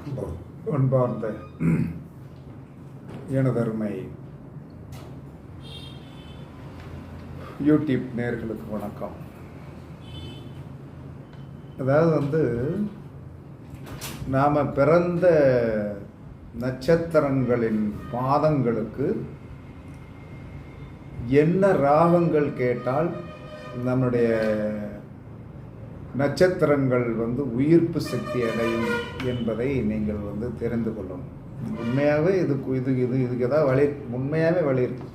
அன்பார்ந்த எனதருமை யூடியூப் நேர்களுக்கு வணக்கம். அதாவது வந்து நாம் பிறந்த நட்சத்திரங்களின் பாதங்களுக்கு என்ன ராகங்கள் கேட்டால் நம்முடைய நட்சத்திரங்கள் வந்து உயிர்ப்பு சக்தி அடையும் என்பதை நீங்கள் வந்து தெரிந்து கொள்ளணும். உண்மையாகவே இதுக்கு இது இது இதுக்கு ஏதாவது வழி உண்மையாகவே வழி இருக்கு.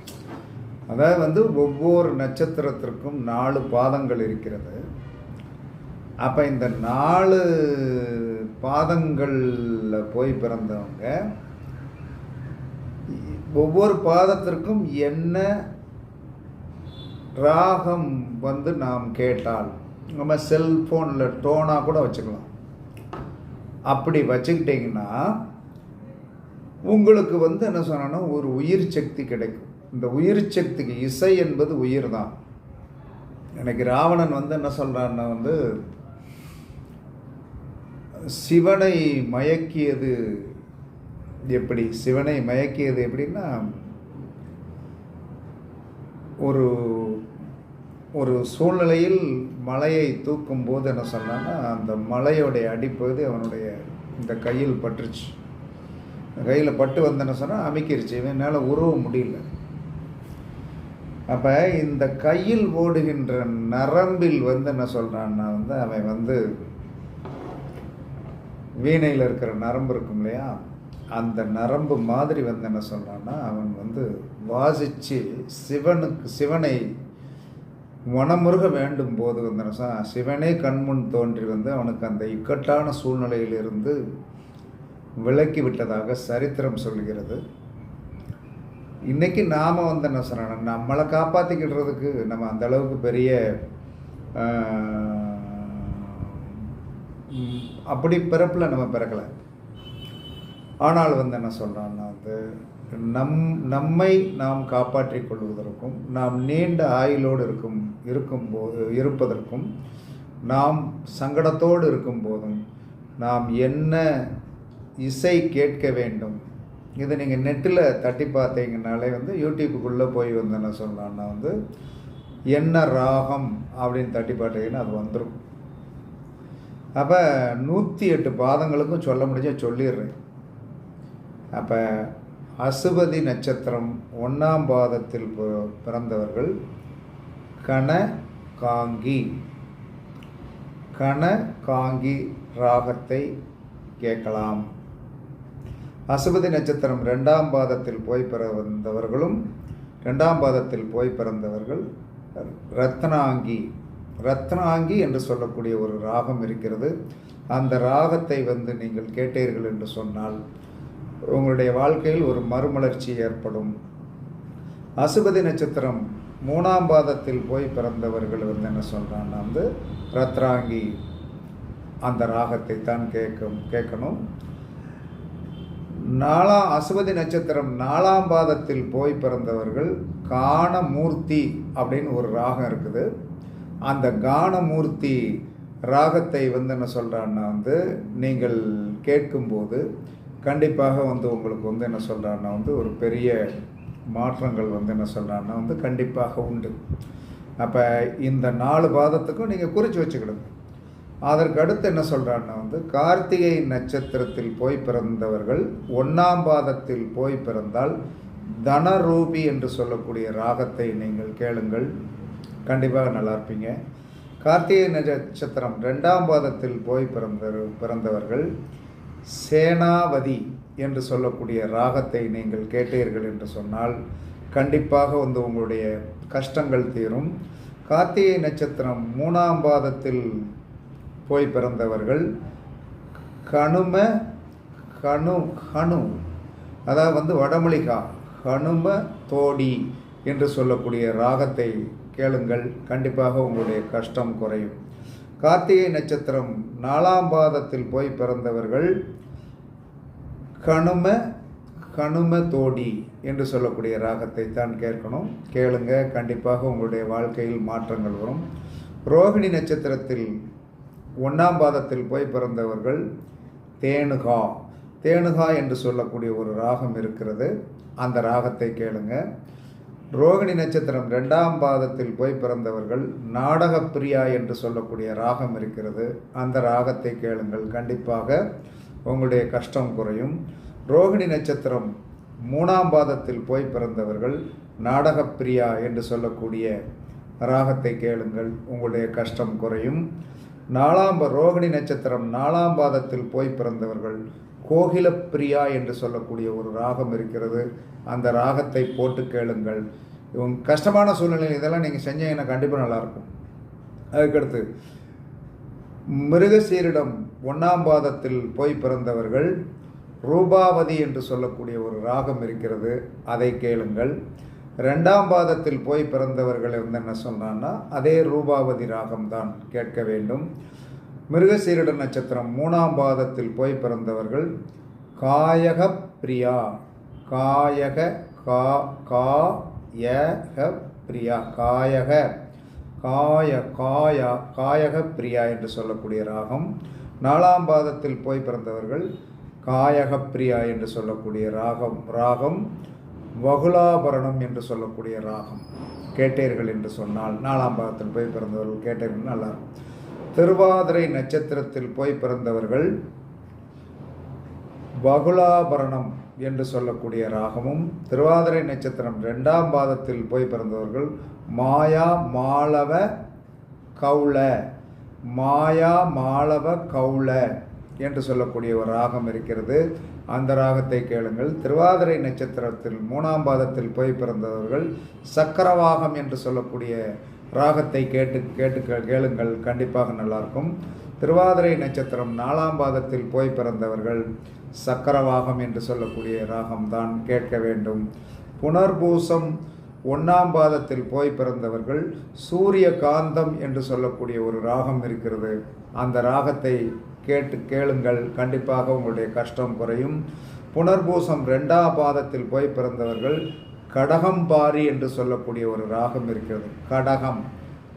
அதாவது வந்து ஒவ்வொரு நட்சத்திரத்திற்கும் நாலு பாதங்கள் இருக்கிறது. அப்போ இந்த நாலு பாதங்களில் போய் பிறந்தவங்க ஒவ்வொரு பாதத்திற்கும் என்ன ராகம் வந்து நாம் கேட்டால் நம்ம செல்ஃபோனில் டோனாக கூட வச்சுக்கலாம். அப்படி வச்சுக்கிட்டிங்கன்னா உங்களுக்கு வந்து என்ன சொன்னோன்னா ஒரு உயிர் சக்தி கிடைக்கும். இந்த உயிர் சக்திக்கு இசை என்பது உயிர் தான். எனக்கு ராவணன் வந்து என்ன சொல்கிறான்னா வந்து சிவனை மயக்கியது எப்படி? சிவனை மயக்கியது எப்படின்னா ஒரு ஒரு சூழ்நிலையில் மலையை தூக்கும் போது என்ன சொன்னான்னா அந்த மலையோடைய அடிப்பகுதி அவனுடைய இந்த கையில் பட்டுருச்சு. கையில் பட்டு வந்து என்ன சொன்னால் அமைக்கிருச்சு. இவனால் உருவ முடியல. அப்போ இந்த கையில் ஓடுகின்ற நரம்பில் வந்து என்ன சொல்கிறான்னா வந்து அவன் வந்து வீணையில் இருக்கிற நரம்பு இருக்கும் இல்லையா? அந்த நரம்பு மாதிரி வந்து என்ன சொல்கிறான்னா அவன் வந்து வாசித்து சிவனுக்கு சிவனை மனமுருக வேண்டும் போது வந்து சிவனே கண்முன் தோன்றி வந்து அவனுக்கு அந்த இக்கட்டான சூழ்நிலையிலிருந்து விலக்கி விட்டதாக சரித்திரம் சொல்கிறது. இன்றைக்கி நாம் வந்து என்ன சொன்னோம் நம்மளை காப்பாற்றிக்கிடுறதுக்கு நம்ம அந்த அளவுக்கு பெரிய அப்படி பிறப்பில் நம்ம பிறக்கலை. ஆனால் வந்து என்ன சொல்கிறான்னா வந்து நம் நம்மை நாம் காப்பாற்றிக் கொள்வதற்கும் நாம் நீண்ட ஆயுளோடு இருக்கும் இருக்கும்போது இருப்பதற்கும் நாம் சங்கடத்தோடு இருக்கும்போதும் நாம் என்ன இசை கேட்க வேண்டும்? இதை நீங்கள் நெட்டில் தட்டி பார்த்தீங்கனாலே வந்து யூடியூப்புக்குள்ளே போய் வந்து என்ன சொல்லலாம்னா வந்து என்ன ராகம் அப்படின்னு தட்டி பார்த்தீங்கன்னா அது வந்துடும் அப்போ நூற்றி எட்டு பாதங்களுக்கும் சொல்ல முடிஞ்சால் சொல்லிடுறேன். அப்போ அசுபதி நட்சத்திரம் ஒன்றாம் பாதத்தில் பிறந்தவர்கள். கண காங்கி. கண காங்கி ராகத்தை கேட்கலாம். அசுபதி நட்சத்திரம் ரெண்டாம் பாதத்தில் போய் பிறந்தவர்களும் ரெண்டாம் பாதத்தில் போய் பிறந்தவர்கள். ரத்னாங்கி. ரத்னாங்கி என்று சொல்லக்கூடிய ஒரு ராகம் இருக்கிறது. அந்த ராகத்தை வந்து நீங்கள் கேட்டீர்கள் என்று சொன்னால் உங்களுடைய வாழ்க்கையில் ஒரு மறுமலர்ச்சி ஏற்படும். அசுபதி நட்சத்திரம் மூணாம் பாதத்தில் போய் பிறந்தவர்கள் வந்து என்ன சொல்கிறான்னா வந்து ரத்ராங்கி. அந்த ராகத்தை தான் கேட்கும் கேட்கணும். நாலாம் அசுபதி நட்சத்திரம் நாலாம் பாதத்தில் போய் பிறந்தவர்கள் காணமூர்த்தி அப்படின்னு ஒரு ராகம் இருக்குது. அந்த கானமூர்த்தி ராகத்தை வந்து என்ன சொல்கிறான்னா வந்து நீங்கள் கேட்கும்போது கண்டிப்பாக வந்து உங்களுக்கு வந்து என்ன சொல்கிறான்னா வந்து ஒரு பெரிய மாற்றங்கள் வந்து என்ன சொல்கிறான்னா வந்து கண்டிப்பாக உண்டு. அப்போ இந்த நாலு பாதத்துக்கும் நீங்கள் குறித்து வச்சுக்கிடுங்க அதற்கு அடுத்து என்ன சொல்கிறான்னா வந்து கார்த்திகை நட்சத்திரத்தில் போய் பிறந்தவர்கள் ஒன்றாம் பாதத்தில் போய் பிறந்தால் தனரூபி என்று சொல்லக்கூடிய ராகத்தை நீங்கள் கேளுங்கள். கண்டிப்பாக நல்லா இருப்பீங்க. கார்த்திகை நட்சத்திரம் ரெண்டாம் பாதத்தில் போய் பிறந்த பிறந்தவர்கள் சேனாவதி என்று சொல்லக்கூடிய ராகத்தை நீங்கள் கேட்டீர்கள் என்று சொன்னால் கண்டிப்பாக வந்து உங்களுடைய கஷ்டங்கள் தீரும். கார்த்திகை நட்சத்திரம் மூணாம் பாதத்தில் போய் பிறந்தவர்கள். கணும கணு கணு அதாவது வந்து வடமொழிகா கணும தோடி என்று சொல்லக்கூடிய ராகத்தை கேளுங்கள். கண்டிப்பாக உங்களுடைய கஷ்டம் குறையும். கார்த்திகை நட்சத்திரம் நாலாம் பாதத்தில் போய் பிறந்தவர்கள் கணும கணும தோடி என்று சொல்லக்கூடிய ராகத்தை தான் கேட்கணும். கேளுங்க கண்டிப்பாக உங்களுடைய வாழ்க்கையில் மாற்றங்கள் வரும். ரோகிணி நட்சத்திரத்தில் ஒன்றாம் பாதத்தில் போய் பிறந்தவர்கள் தேனுகா. தேனுகா என்று சொல்லக்கூடிய ஒரு ராகம் இருக்கிறது. அந்த ராகத்தை கேளுங்க. ரோகிணி நட்சத்திரம் ரெண்டாம் பாதத்தில் போய் பிறந்தவர்கள் நாடகப்பிரியா என்று சொல்லக்கூடிய ராகம் இருக்கிறது. அந்த ராகத்தை கேளுங்கள். கண்டிப்பாக உங்களுடைய கஷ்டம் குறையும். ரோகிணி நட்சத்திரம் மூணாம் பாதத்தில் போய் பிறந்தவர்கள் நாடகப்பிரியா என்று சொல்லக்கூடிய ராகத்தை கேளுங்கள். உங்களுடைய கஷ்டம் குறையும். நாலாம் ரோகிணி நட்சத்திரம் நாலாம் பாதத்தில் போய் பிறந்தவர்கள் கோகிலப்பிரியா என்று சொல்லக்கூடிய ஒரு ராகம் இருக்கிறது. அந்த ராகத்தை போட்டு கேளுங்கள். இவங்க கஷ்டமான சூழ்நிலையில் இதெல்லாம் நீங்கள் செஞ்சீங்கன்னா கண்டிப்பாக நல்லாயிருக்கும். அதுக்கடுத்து மிருகசீரிடம் ஒன்றாம் பாதத்தில் போய் பிறந்தவர்கள் ரூபாவதி என்று சொல்லக்கூடிய ஒரு ராகம் இருக்கிறது. அதை கேளுங்கள். ரெண்டாம் பாதத்தில் போய் பிறந்தவர்கள் வந்து என்ன சொன்னான்னா அதே ரூபாவதி ராகம்தான் கேட்க வேண்டும். மிருகசீரட நட்சத்திரம் மூணாம் பாதத்தில் போய் பிறந்தவர்கள் காயக பிரியா. காயக கா கா யக பிரியா. காயக காய காயா காயக பிரியா என்று சொல்லக்கூடிய ராகம். நாலாம் பாதத்தில் போய் பிறந்தவர்கள் காயக பிரியா என்று சொல்லக்கூடிய ராகம். ராகம் வகுலாபரணம் என்று சொல்லக்கூடிய ராகம். கேட்டீர்கள் என்று சொன்னால் நாலாம் பாதத்தில் போய் பிறந்தவர்கள் கேட்டீர்கள். நல்லா இருக்கும். திருவாதிரை நட்சத்திரத்தில் போய் பிறந்தவர்கள் பகுலாபரணம் என்று சொல்லக்கூடிய ராகமும் திருவாதிரை நட்சத்திரம் ரெண்டாம் பாதத்தில் போய் பிறந்தவர்கள் மாயா மாளவ கௌள. மாயா மாளவ கௌள என்று சொல்லக்கூடிய ஒரு ராகம் இருக்கிறது. அந்த ராகத்தை கேளுங்கள். திருவாதிரை நட்சத்திரத்தில் மூணாம் பாதத்தில் போய் பிறந்தவர்கள் சக்கரவாகம் என்று சொல்லக்கூடிய ராகத்தை கேட்டு கேட்டு கேளுங்கள். கண்டிப்பாக நல்லாயிருக்கும். திருவாதிரை நட்சத்திரம் நாலாம் பாதத்தில் போய் பிறந்தவர்கள் சக்கரவாகம் என்று சொல்லக்கூடிய ராகம்தான் கேட்க வேண்டும். புனர்பூசம் ஒன்றாம் பாதத்தில் போய் பிறந்தவர்கள் சூரிய காந்தம் என்று சொல்லக்கூடிய ஒரு ராகம் இருக்கிறது. அந்த ராகத்தை கேட்டு கேளுங்கள். கண்டிப்பாக உங்களுடைய கஷ்டம் குறையும். புனர்பூசம் ரெண்டாம் பாதத்தில் போய் பிறந்தவர்கள் கடகம்பாரி என்று சொல்லக்கூடிய ஒரு ராகம் இருக்கிறது. கடகம்.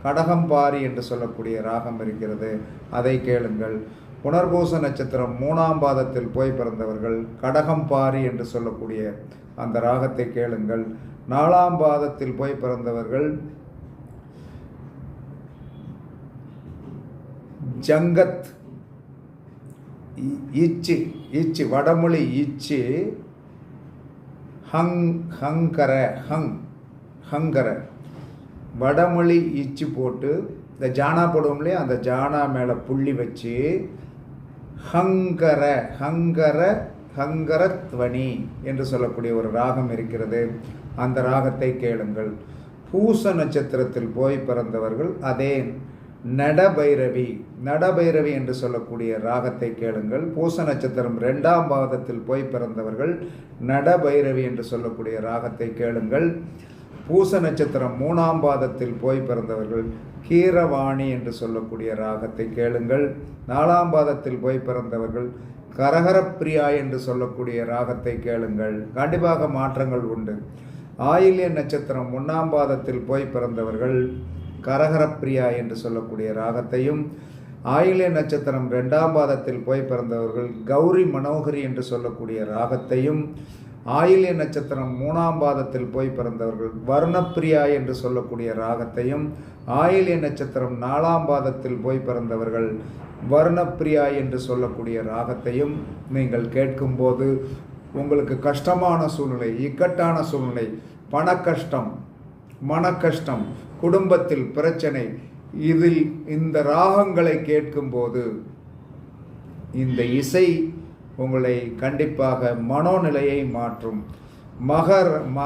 கடகம்பாரி என்று சொல்லக்கூடிய ராகம் இருக்கிறது. அதை கேளுங்கள். புனர்பூச நட்சத்திரம் மூணாம் பாதத்தில் போய் பிறந்தவர்கள் கடகம்பாரி என்று சொல்லக்கூடிய அந்த ராகத்தை கேளுங்கள். நாலாம் பாதத்தில் போய் பிறந்தவர்கள் ஜங்கத் இச்சு இச்சு வடமொழி இச்சு ஹங் ஹங்கர ஹங் ஹங்கர. வடமொழி இச்சு போட்டு இந்த ஜானா போடுவோம் இல்லையா? அந்த ஜானா மேலே புள்ளி வச்சு ஹங்கர ஹங்கர ஹங்கரத்வனி என்று சொல்லக்கூடிய ஒரு ராகம் இருக்கிறது. அந்த ராகத்தை கேளுங்கள். பூச நட்சத்திரத்தில் போய் பிறந்தவர்கள் அதே நடபைரவி. நடபைரவி என்று சொல்லக்கூடிய ராகத்தை கேளுங்கள். பூச நட்சத்திரம் ரெண்டாம் பாதத்தில் போய் பிறந்தவர்கள் நடபைரவி என்று சொல்லக்கூடிய ராகத்தை கேளுங்கள். பூச நட்சத்திரம் மூணாம் பாதத்தில் போய் பிறந்தவர்கள் கீரவாணி என்று சொல்லக்கூடிய ராகத்தை கேளுங்கள். நாலாம் பாதத்தில் போய் பிறந்தவர்கள் கரகரப்பிரியா என்று சொல்லக்கூடிய ராகத்தை கேளுங்கள். கண்டிப்பாக மாற்றங்கள் உண்டு. ஆயில்ய நட்சத்திரம் ஒன்றாம் பாதத்தில் போய் பிறந்தவர்கள் கரகரப்பிரியா என்று சொல்லக்கூடிய ராகத்தையும் ஆயிலே நட்சத்திரம் ரெண்டாம் பாதத்தில் போய் பிறந்தவர்கள் கௌரி மனோகரி என்று சொல்லக்கூடிய ராகத்தையும் ஆயிலே நட்சத்திரம் மூணாம் பாதத்தில் போய் பிறந்தவர்கள் வர்ணப்பிரியா என்று சொல்லக்கூடிய ராகத்தையும் ஆயிலே நட்சத்திரம் நாலாம் பாதத்தில் போய் பிறந்தவர்கள் வர்ணப்பிரியா என்று சொல்லக்கூடிய ராகத்தையும் நீங்கள் கேட்கும்போது உங்களுக்கு கஷ்டமான சூழ்நிலை இக்கட்டான சூழ்நிலை பண கஷ்டம் மன கஷ்டம் குடும்பத்தில் பிரச்சனை. இதில் இந்த ராகங்களை கேட்கும்போது இந்த இசை உங்களை கண்டிப்பாக மனோநிலையை மாற்றும். மகர் ம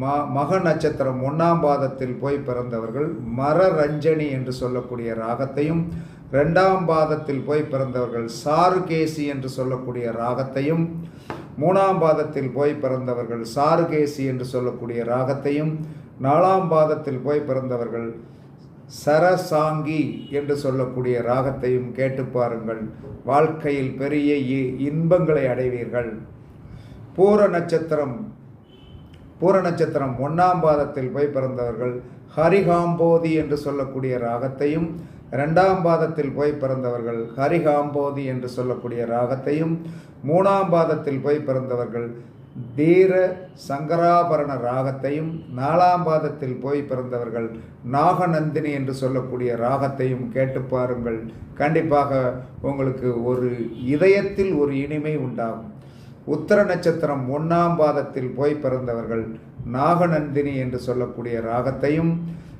ம- மக நட்சத்திரம் ஒன்றாம் பாதத்தில் போய் பிறந்தவர்கள் மர ரஞ்சனி என்று சொல்லக்கூடிய ராகத்தையும் ரெண்டாம் பாதத்தில் போய் பிறந்தவர்கள் சாருகேசி என்று சொல்லக்கூடிய ராகத்தையும் மூணாம் பாதத்தில் போய் பிறந்தவர்கள் சாருகேசி என்று சொல்லக்கூடிய ராகத்தையும் நாலாம் பாதத்தில் போய் பிறந்தவர்கள் சரசாங்கி என்று சொல்லக்கூடிய ராகத்தையும் கேட்டு பாருங்கள். வாழ்க்கையில் பெரிய இ- இன்பங்களை அடைவீர்கள். பூர நட்சத்திரம் பூர நட்சத்திரம் ஒன்றாம் பாதத்தில் போய் பிறந்தவர்கள் ஹரிகாம்போதி என்று சொல்லக்கூடிய ராகத்தையும் ரெண்டாம் பாதத்தில் போய் பிறந்தவர்கள் ஹரிகாம்போதி என்று சொல்லக்கூடிய ராகத்தையும் மூணாம் பாதத்தில் போய் பிறந்தவர்கள் தீர சங்கராபரண ராகத்தையும் நாலாம் பாதத்தில் போய் பிறந்தவர்கள் நாகநந்தினி என்று சொல்லக்கூடிய ராகத்தையும் கேட்டு பாருங்கள். கண்டிப்பாக உங்களுக்கு ஒரு இதயத்தில் ஒரு இனிமை உண்டாகும். உத்தர நட்சத்திரம் ஒன்றாம் பாதத்தில் போய் பிறந்தவர்கள் நாகநந்தினி என்று சொல்லக்கூடிய ராகத்தையும்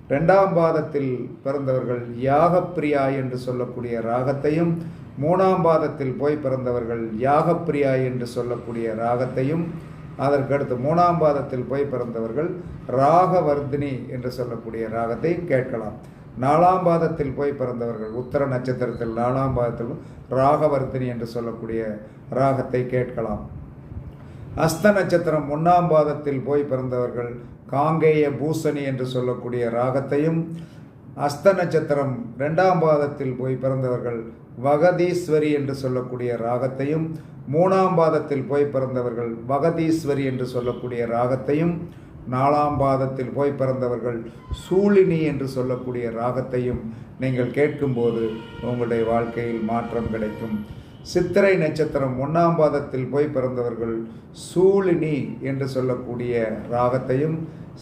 ரெண்டாம் பாதத்தில் பிறந்தவர்கள் யாகப்பிரியா என்று சொல்லக்கூடிய ராகத்தையும் மூணாம் பாதத்தில் போய் பிறந்தவர்கள் யாகப்பிரியா என்று சொல்லக்கூடிய ராகத்தையும் அதற்கடுத்து மூணாம் பாதத்தில் போய் பிறந்தவர்கள் ராகவர்தினி என்று சொல்லக்கூடிய ராகத்தை கேட்கலாம். நாலாம் பாதத்தில் போய் பிறந்தவர்கள் உத்தர நட்சத்திரத்தில் நாலாம் பாதத்தில் ராகவர்தினி என்று சொல்லக்கூடிய ராகத்தை கேட்கலாம். அஸ்த நட்சத்திரம் ஒன்றாம் பாதத்தில் போய் பிறந்தவர்கள் காங்கேய பூசணி என்று சொல்லக்கூடிய ராகத்தையும் அஸ்த நட்சத்திரம் ரெண்டாம் பாதத்தில் போய் பிறந்தவர்கள் வகதீஸ்வரி என்று சொல்லக்கூடிய ராகத்தையும் மூணாம் பாதத்தில் போய் பிறந்தவர்கள் வகதீஸ்வரி என்று சொல்லக்கூடிய ராகத்தையும் நாலாம் பாதத்தில் போய் பிறந்தவர்கள் சூழினி என்று சொல்லக்கூடிய ராகத்தையும் நீங்கள் கேட்கும்போது உங்களுடைய வாழ்க்கையில் மாற்றம் கிடைக்கும். சித்திரை நட்சத்திரம் ஒன்றாம் பாதத்தில் போய் பிறந்தவர்கள் சூழினி என்று சொல்லக்கூடிய ராகத்தையும்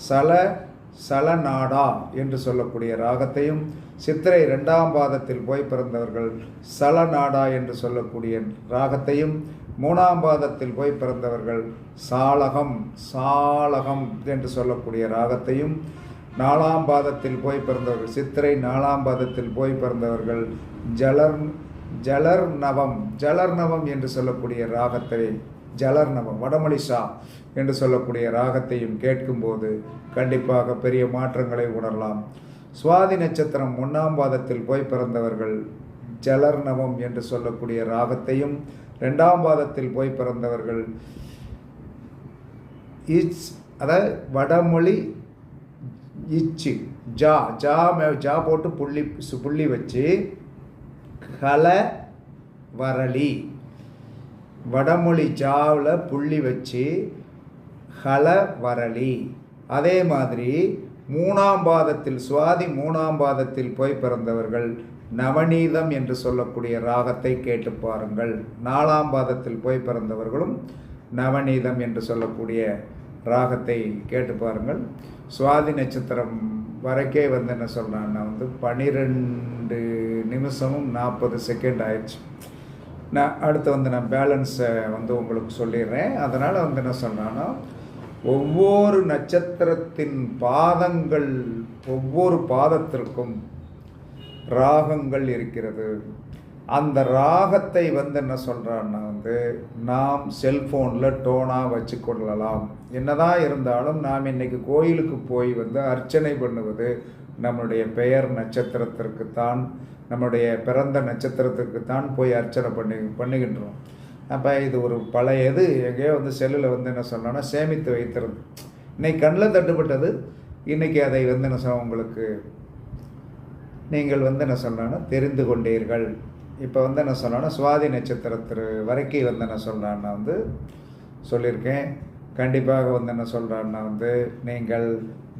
சல சலநாடா என்று சொல்லக்கூடிய ராகத்தையும் சித்திரை ரெண்டாம் பாதத்தில் போய் பிறந்தவர்கள் சலநாடா என்று சொல்லக்கூடிய ராகத்தையும் மூணாம் பாதத்தில் போய் பிறந்தவர்கள் சாலகம் சாலகம் என்று சொல்லக்கூடிய ராகத்தையும் நாலாம் பாதத்தில் போய் பிறந்தவர்கள் சித்திரை நாலாம் பாதத்தில் போய் பிறந்தவர்கள் ஜலர் ஜலர் நவம் ஜலர் நவம் என்று சொல்லக்கூடிய ராகத்தை ஜலர் நவம் என்று சொல்லக்கூடிய ராகத்தையும் கேட்கும்போது கண்டிப்பாக பெரிய மாற்றங்களை உணரலாம். சுவாதி நட்சத்திரம் ஒன்றாம் பாதத்தில் போய் பிறந்தவர்கள் ஜலர்ணவம் என்று சொல்லக்கூடிய ராகத்தையும் ரெண்டாம் பாதத்தில் போய் பிறந்தவர்கள் இச் அதாவது வடமொழி இச்சு ஜா ஜா மே- ஜா போட்டு புள்ளி சு- புள்ளி வச்சு கல வரலி வடமொழி ஜாவில் புள்ளி வச்சு ஹல வரலி. அதே மாதிரி மூணாம் பாதத்தில் சுவாதி மூணாம் பாதத்தில் போய் பிறந்தவர்கள் நவநீதம் என்று சொல்லக்கூடிய ராகத்தை கேட்டு பாருங்கள். நாலாம் பாதத்தில் போய் பிறந்தவர்களும் நவநீதம் என்று சொல்லக்கூடிய ராகத்தை கேட்டு பாருங்கள். சுவாதி நட்சத்திரம் வரைக்கே வந்து என்ன சொல்கிறான்னா வந்து பனிரெண்டு நிமிஷமும் நாற்பது செகண்ட் ஆயிடுச்சு. நான் அடுத்து வந்து நான் பேலன்ஸை வந்து உங்களுக்கு சொல்லிடுறேன். அதனால் வந்து என்ன சொன்னான்னா ஒவ்வொரு நட்சத்திரத்தின் பாதங்கள் ஒவ்வொரு பாதத்திற்கும் ராகங்கள் இருக்கிறது. அந்த ராகத்தை வந்து என்ன சொல்கிறான்னா வந்து நாம் செல்ஃபோனில் டோனாக வச்சு கொள்ளலாம். என்னதான் இருந்தாலும் நாம் இன்னைக்கு கோயிலுக்கு போய் வந்து அர்ச்சனை பண்ணுவது நம்மளுடைய பெயர் நட்சத்திரத்திற்குத்தான் நம்முடைய பிறந்த நட்சத்திரத்திற்குத்தான் போய் அர்ச்சனை பண்ணி பண்ணுகின்றோம். அப்போ இது ஒரு பழைய இது எங்கேயோ வந்து செல்லில் வந்து என்ன சொன்னோன்னா சேமித்து வைத்திருது இன்னைக்கு கண்ணில் தட்டுப்பட்டது. இன்றைக்கி அதை வந்து என்ன உங்களுக்கு நீங்கள் வந்து என்ன சொன்னான்னா தெரிந்து கொண்டீர்கள். இப்போ வந்து என்ன சொன்னான்னா சுவாதி நட்சத்திரத்திற்கு வரைக்கும் வந்து என்ன சொல்கிறான்னா வந்து சொல்லியிருக்கேன். கண்டிப்பாக வந்து என்ன சொல்கிறான்னா வந்து நீங்கள்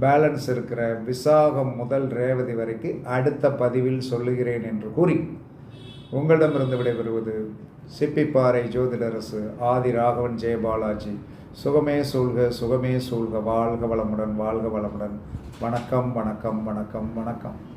பேலன்ஸ் இருக்கிற விசாகம் முதல் ரேவதி வரைக்கும் அடுத்த பதிவில் சொல்லுகிறேன் என்று கூறி உங்களிடமிருந்து விடைபெறுவது சிப்பிப்பாறை ஜோதிடரசு ஆதி ராகவன் ஜெயபாலாஜி. சுகமே சூழ்க சுகமே சூழ்க வாழ்க வளமுடன் வாழ்க வளமுடன். வணக்கம் வணக்கம் வணக்கம் வணக்கம்.